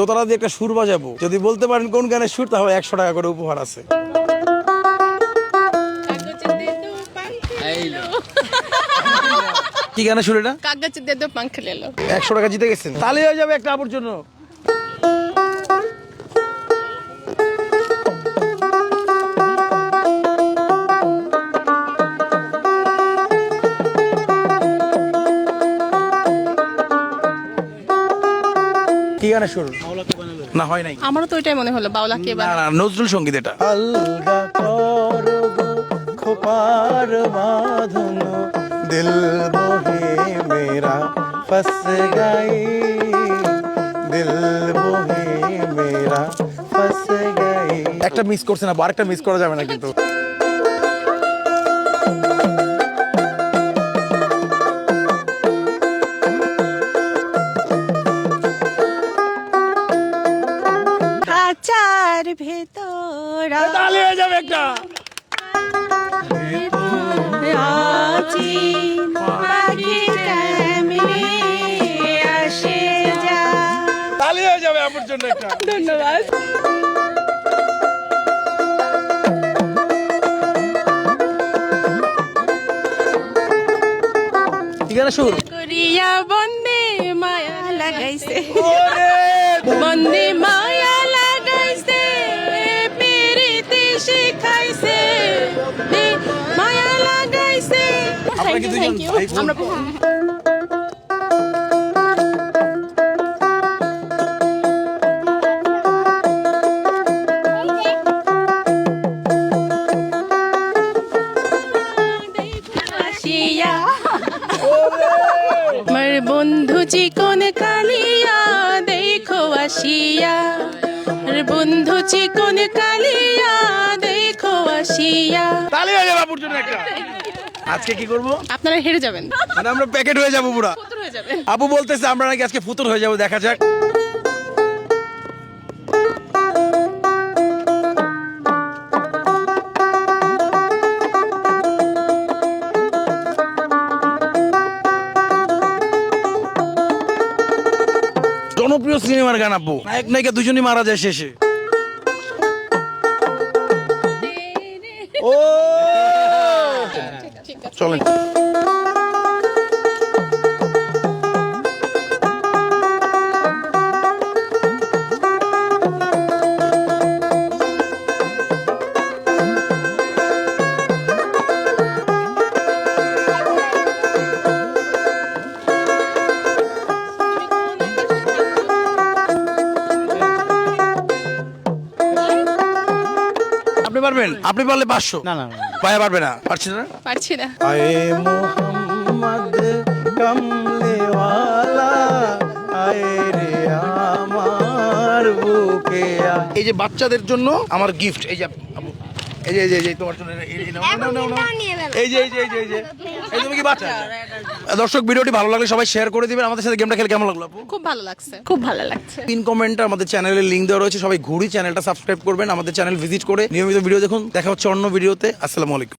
দোতলা দিয়ে একটা সুর বাজাবো। যদি বলতে পারেন কোন গানের সুর তাহলে একশো টাকা করে উপহার আছে। কি গানের সুর এটা? কাগজ লেলো। একশো টাকা জিতে গেছেন। তাহলে হয়ে যাবে একটা আপুর জন্য। কি গানের সুর না হয় নাই। আমারও তো ওইটাই মনে হলো বাউলা কে না না নজরুল সংগীত এটা। আলগা করো খোপার বাঁধন দিল বহে মেরা ফস গাই। দিল বহে মেরা ফস গাই। একটা মিস করছে না আরেকটা মিস করা যাবে না কিন্তু। খাঁচার ভেতর তাহলে হয়ে যাবে একটা। আছি। পাখি আসে যা। হয়ে যাবে আপুর জন্য একটা। ধন্যবাদ। করিয়া বন্দে মায়া লাগাইছে। ওরে। বন্দে আমরা থ্যাংক ইউ দুজন থ্যাংক ইউ আমরা আমার বন্ধু চিকন কালিয়া দেখো আসিয়া। বন্ধু চিকন কালিয়া দেখো আসিয়া। তাহলে আপুর জন্য একটা। আজকে কি করব? আপনারা হেরে যাবেন। মানে আমরা প্যাকেট হয়ে যাব পুরা। হয়ে যাবে। আপু বলতেছে আমরা নাকি আজকে ফুতুর হয়ে যাব দেখা যাক। জনপ্রিয় সিনেমার গান আপু। নায়ক নায়িকা দুজনই মারা যায় শেষে। ও চলেন আপনি পারবেন? আপনি পারলে পাঁচশো। না না পায়ে পারবে না। পারছি না? পারছি না। আয়ে মোহাম্মদ কমলে আয়ে রে আমার বুকে এই যে বাচ্চাদের জন্য আমার গিফট এই যে এই যে এই যে এই যে তোমার জন্য এই- এই নাও, নাও, নাও, নাও। এই যে এই যে এই যে এই যে। এই তুমি কি বাচ্চা? দর্শক ভিডিওটি ভালো লাগলে সবাই শেয়ার করে দিবেন। আমাদের সাথে গেমটা খেলে কেমন লাগল আপু? খুব ভালো লাগছে। খুব ভালো লাগছে। পিন কমেন্টে আমাদের চ্যানেলের লিংক দেওয়া রয়েছে। সবাই ঘুরি চ্যানেলটা সাবস্ক্রাইব করবেন। আমাদের চ্যানেল ভিজিট করে নিয়মিত ভিডিও দেখুন। দেখা হচ্ছে অন্য ভিডিওতে আসসালামু আলাইকুম।